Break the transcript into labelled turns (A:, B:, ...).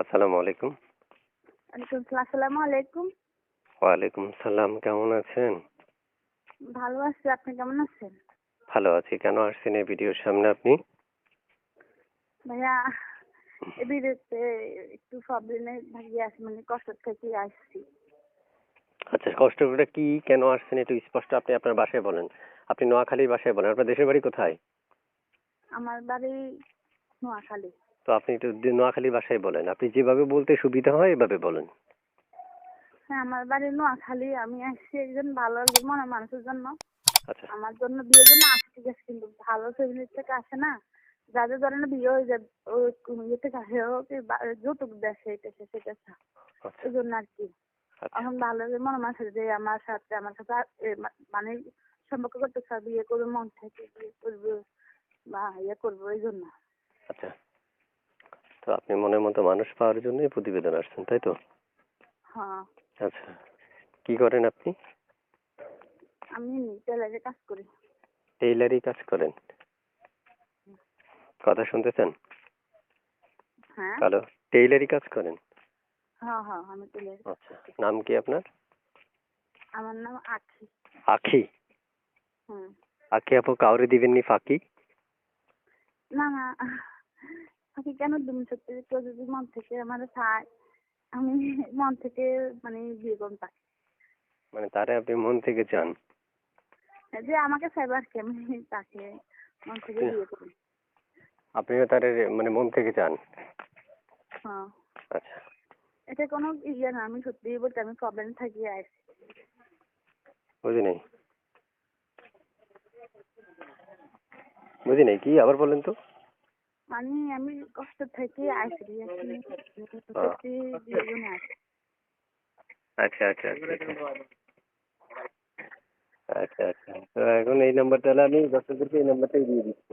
A: আসসালামু আলাইকুম।
B: আসসালামু আলাইকুম।
A: ওয়ালাইকুম সালাম কেমন আছেন?
B: ভালো আছি আপনি কেমন আছেন?
A: ভালো আছি। কেন আসছেন এই ভিডিওর সামনে আপনি?
B: ভাইয়া এই ভিডিওতে একটু প্রবলেমে ভাগিয়ে আছি মানে কষ্ট থেকে আসছি।
A: আচ্ছা কষ্ট করে কি? কেন আসছেন? একটু স্পষ্ট আপনি আপনার বাসায় বলেন। আপনি নোয়াখালীর বাসায় বলেন। আপনার দেশের বাড়ি কোথায়?
B: আমার বাড়ি নোয়াখালী।
A: তো আপনি একটু নোয়াখালী বাসায় বলেন। আপনি যেভাবে বলতে সুবিধা হয় এভাবে বলেন।
B: হ্যাঁ আমার বাড়ি নোয়াখালী। আমি আসছি একজন ভালো একজন মনে মানুষের জন্য।
A: আচ্ছা।
B: আমার জন্য বিয়ের জন্য আসছি ঠিক আছে কিন্তু ভালো ফ্যামিলির থেকে আসে না। যাদের ধরেন বিয়ে হয়ে যায় ওই কোন ইয়ে থেকে আসে ও কি বা- যৌতুক দেয় সেটা সেটা
A: আচ্ছা।
B: এই জন্য আর কি।
A: আচ্ছা।
B: এখন ভালো যে মনে মানুষ যে আমার সাথে আমার সাথে মানে সম্পর্ক করতে বিয়ে করবে মন থেকে বিয়ে করবে বা ইয়ে করব এই জন্য।
A: তো আপনি মনের মতো মানুষ পাওয়ার জন্যই প্রতিবেদন আসছেন তাই তো?
B: হ্যাঁ।
A: আচ্ছা কি করেন আপনি?
B: আমি টেলারে কাজ করি।
A: টেইলারি কাজ করেন? কথা শুনতেছেন?
B: হ্যাঁ।
A: হ্যালো টেইলারি কাজ করেন?
B: হ্যাঁ হ্যাঁ আমি
A: আচ্ছা নাম কি আপনার?
B: আমার নাম আখি।
A: আখি?
B: হুম।
A: আখি আপু কাউরে দিবেননি ফাঁকি?
B: না না। আখি কেন তুমি সত্যি কেউ যদি মন থেকে আমার চায় আমি মন থেকে মানে বিয়ে করুন তাকে
A: মানে তারে আপনি মন থেকে চান?
B: যে আমাকে চাইবার কি আমি তাকে মন থেকে বিয়ে করি।
A: আপনিও তারে মানে মন থেকে চান?
B: হ্যাঁ।
A: আচ্ছা।
B: এটা কোনো ইয়ে না আমি সত্যি বলতে আমি প্রবলেম থাকি আসছি
A: বুঝি নাই বুঝি নাই কি আবার বলেন তো?
B: মানে আমি কষ্ট থেকে আসি আমি
A: আচ্ছা আচ্ছা আচ্ছা আচ্ছা। আচ্ছা আচ্ছা। তো এখন এই নাম্বারটা তাহলে আমি দর্শকদেরকে এই নাম্বারটাই দিয়ে দিচ্ছি।